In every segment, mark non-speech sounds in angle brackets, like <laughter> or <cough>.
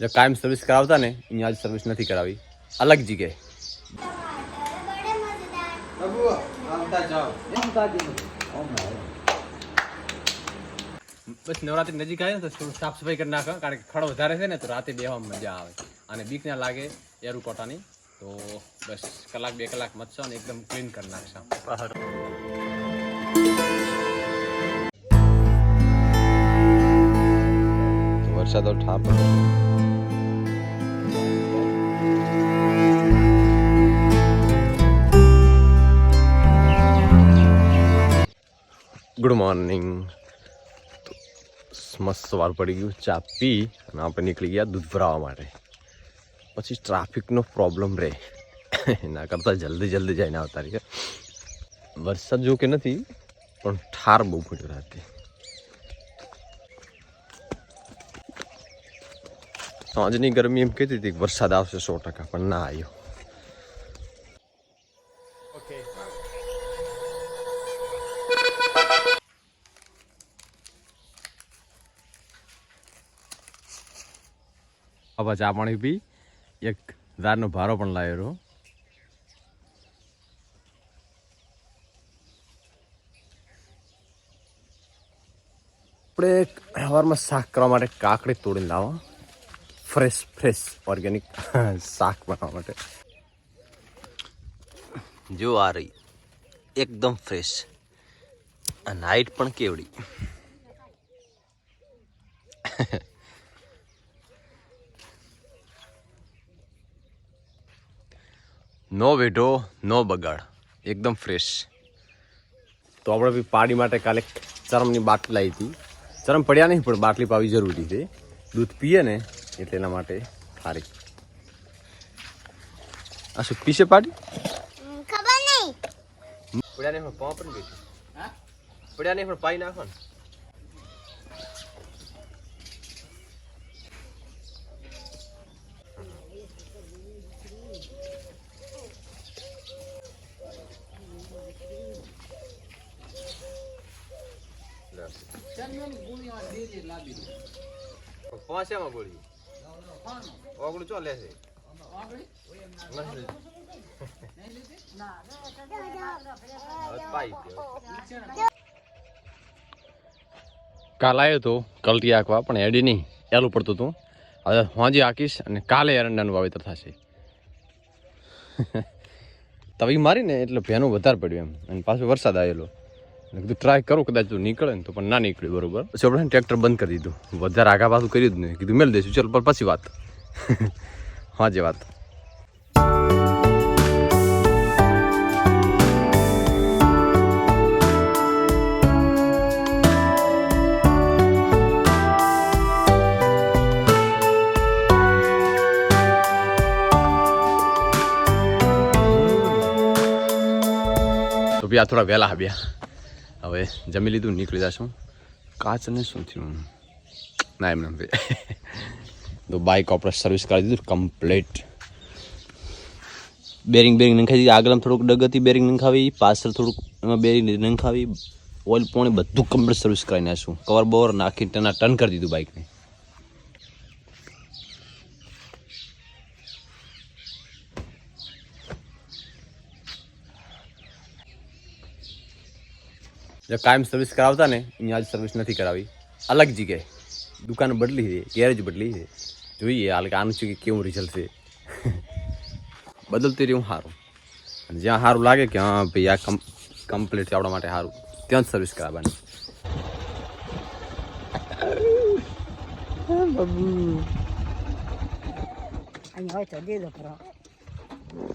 જો કાયમ સર્વિસ કરાવતા ને અહીંયા આજ સર્વિસ નથી કરાવી. અલગ જગ્યાએ. બસ નવરાત્રી નજીક આવે ને તો સાફ સફાઈ કરી નાખો કારણ કે ખડો વધારે છે ને તો રાતે બેવામાં મજા આવે. અને બીક ના લાગે એરું કોટાની તો બસ કલાક બે કલાક મચશો અને એકદમ ક્લીન કરી નાખશો વરસાદ ઠાપ ગુડ મોર્નિંગ મસ્ત સવાર પડી ગયું ચા પી અને આપણે નીકળી ગયા દૂધ ભરાવવા માટે પછી ટ્રાફિકનો પ્રોબ્લેમ રહે એના કરતાં જલ્દી જલ્દી જઈને આવતા રહીએ વરસાદ જો કે નથી પણ ઠાર બહુ પડ્યો રાતે સાંજની ગરમી એમ કહેતી હતી કે વરસાદ આવશે સો ટકા પણ ના આવ્યો ઓકે હવે ચા પાણી પી. એક દારનો ભારો પણ લાવ્યો આપણે હવારમાં શાક કરવા માટે કાકડી તોડીને લાવો. ફ્રેશ ફ્રેશ ઓર્ગેનિક શાક બનાવવા માટે. જો આ રહી. એકદમ ફ્રેશ. અને હાઈટ પણ કેવડી. નો વેઢો નો બગાડ. એકદમ ફ્રેશ તો આપણે બી પાડી માટે કાલે ચરમની બાટલી આવી હતી. ચરમ પડ્યા નહીં પણ બાટલી પાવી જરૂરી છે. દૂધ પીએ ને એટલે એના માટે સારી આ શું પીશે પાડી? ખબર નહીં. પડ્યા નહીં પણ પાવ પણ બેઠી. પડ્યા નહીં પણ પાઈ કાલ આવ્યો તો કલટી આંકવા પણ એડી નહીં, એલું પડતું હતું. હવે હોજી આંકીશ અને કાલે એરંડાનું વાવેતર થશે. <laughs> તવી મારીને એટલે ભેનું વધારે પડ્યું એમ. અને પાછો વરસાદ આવેલો. કીધું ટ્રાય કરું, કદાચ તો નીકળે ને તો પણ ના નીકળ્યું બરોબર? પછી આપણે ટ્રેક્ટર બંધ કરી દીધું. વધારે આગા પાછું કર્યું જ નહીં. કીધું મેળ દઈશું. ચાલ પછી વાત. <laughs> હા, જે વાત. તો બી આ થોડા વહેલા આવ્યા. હવે જમી લીધું, નીકળી જશું. કાચને શું થયું? ના, એમ નામ તો બાઇક આપણે સર્વિસ કરી દીધું કમ્પ્લીટ બેરિંગ બેરિંગ નંખાવી દીધી. આગળ થોડુંક ડગતી બેરિંગ નંખાવી. પાછળ થોડુંક એમાં બેરિંગ નંખાવી. ઓઇલ પોણી બધું કમ્પ્લીટ સર્વિસ કરાવી નાખ્યું કવર બવર નાખી ટના ટર્ન કરી દીધું બાઇકને જો કાયમ સર્વિસ કરાવતા ને અહીંયા સર્વિસ નથી કરાવી. અલગ જગ્યાએ. દુકાન બદલી છે ગેરેજ બદલી છે. જોઈએ હાલ કે આનું છે કે, કેવું રિઝલ્ટ છે. <laughs> બદલતી રહ્યું સારું અને જ્યાં સારું લાગે કે, હા, ભાઈ, આ કમ કમ્પ્લીટ છે, આપણા માટે સારું ત્યાં જ સર્વિસ કરાવવાની. અહીંયા હોય તો દે દો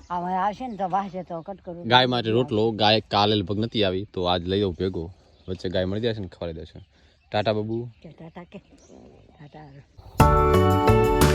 ખરો આવશે ને તો વાંચે તો કટ કરું. ગાય માટે રોટલો ગાય કાલે લગભગ નથી આવી તો આજ લઈ દઉં ભેગો. વચ્ચે ગાય મળી જશે ને ખવડાવી દેશે ટાટા બાબુ. ટાટા કે. ટાટા.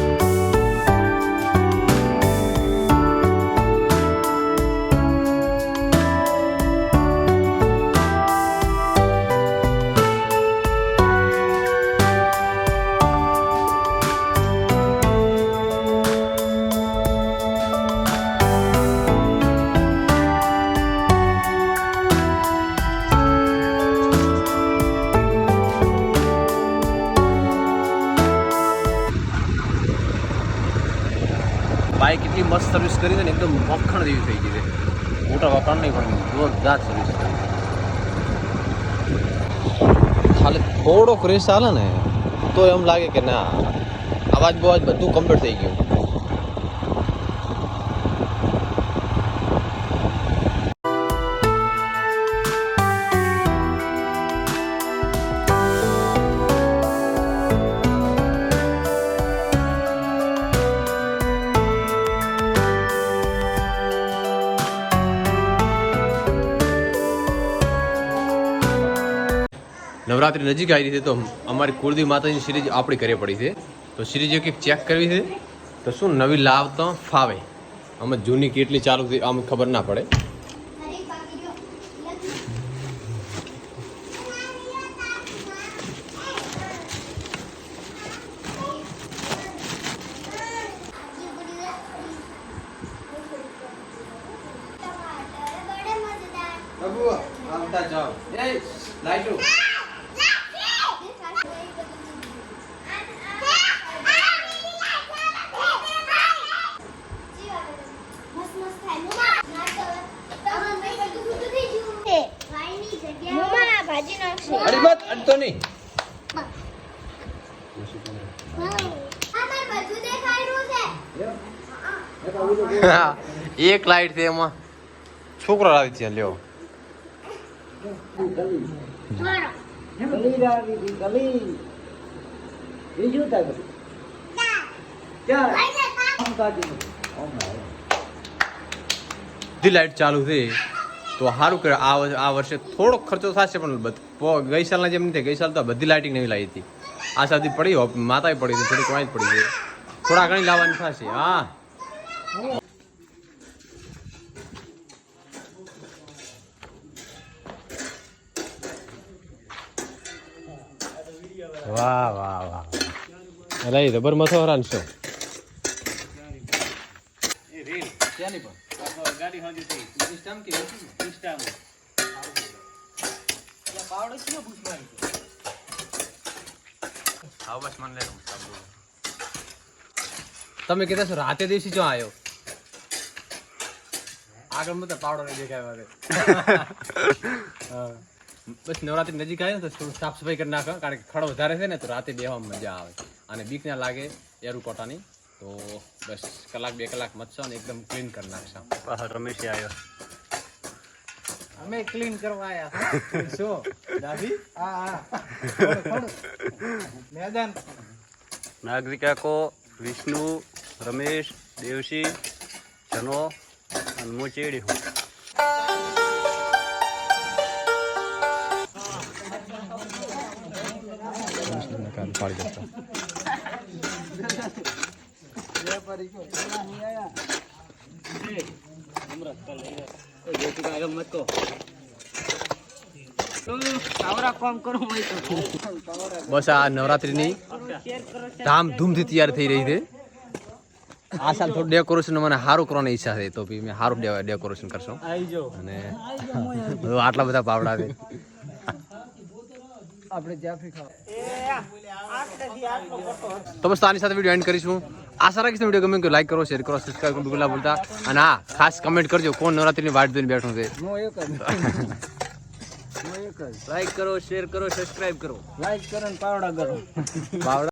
બાઇક એટલી મસ્ત સર્વિસ કરી છે ને એકદમ વખણ જેવી થઈ ગઈ છે. મોટા વખાણ નહીં પણ જોરદાર સર્વિસ કરી ખાલી થોડોક રેસ ચાલે ને, તો એમ લાગે કે ના અવાજ બવાજ બધું કમ્પ્લીટ થઈ ગયું. નવરાત્રી નજીક આવી છે, તો અમારી કુળદેવી માતાજીની સિરીજ આપણી ઘરે પડી છે. તો સિરીજે એક ચેક કરવી છે? તો શું નવી લાવતા ફાવે? અમે જૂની કેટલી ચાલુ થઈ આમ ખબર ના પડે. અરે બાકી એ ટમાટર બડે મજેદાર મસ્ત મસ્ત થાય ના તો અમન ભાઈ બધું બધું થઈ ગયું છે ભાઈની જગ્યા મમ્મા આ ભાજી નાખશે અરે મત અડતો નહીં આમાં બધું દેખાય રહ્યું છે એક લાઈટ છે એમાં. છોકરો આવી છે, લ્યો. લાઈટ ચાલુ છે તો સારું કે આ વર્ષે થોડો ખર્ચો થશે પણ ગઈ સાલના જેમ નથી ગઈ સાલ તો બધી લાઇટિંગ નવી લાવી હતી. આ સાથે પડી માતાએ પડી હતી થોડીક વાંચ પડી છે થોડા ઘણી લાવવાની થશે હા. વાહ વાહ વાહ એટલે એ રબર મથો મને તમે કીધા છો, રાતે દિવસી જો આવ્યો આગળ મત પાવડો નહીં દેખાય વાગે બસ નવરાત્રી નજીક આવે ને તો સાફ સફાઈ કરી નાખો, કારણ કે ખડો વધારે છે ને, તો રાતે બેવામાં મજા આવે. અને બીક ના લાગે એરું કોટાની, તો બસ કલાક બે કલાક મચશો ને એકદમ ક્લીન કરી નાખશો. રમેશ આવ્યો અમે ક્લીન કરવા આયા શું <laughs> દાદી? હા હા. <laughs> મેદાન. નાગરિકાકો વિષ્ણુ રમેશ દેવસી જનો અને હું ચેડી હું. પાડી દેતા બસ આ નવરાત્રિની ધામધૂમથી તૈયાર થઈ રહી છે. આ સાલ થોડું ડેકોરેશન મને સારું કરવાની ઈચ્છા છે તો બી મેં સારું ડેકોરેશન કરશો. અને આટલા બધા પાવડા છે. આપણે તો બસ આની સાથે વીડિયો એન્ડ કરીશું. આશા રાખીશ વીડિયો ગમે લાઈક કરો શેર કરો સબસ્ક્રાઈબ કરો બિલકુલ ના ભૂલતા અને હા ખાસ કમેન્ટ કરજો કોણ નવરાત્રીની વાટ જોઈને બેઠું છે. લાઈક <laughs> કરો શેર કરો સબસ્ક્રાઈબ કરો. લાઈક કરો પાવડા કરો. પાવડા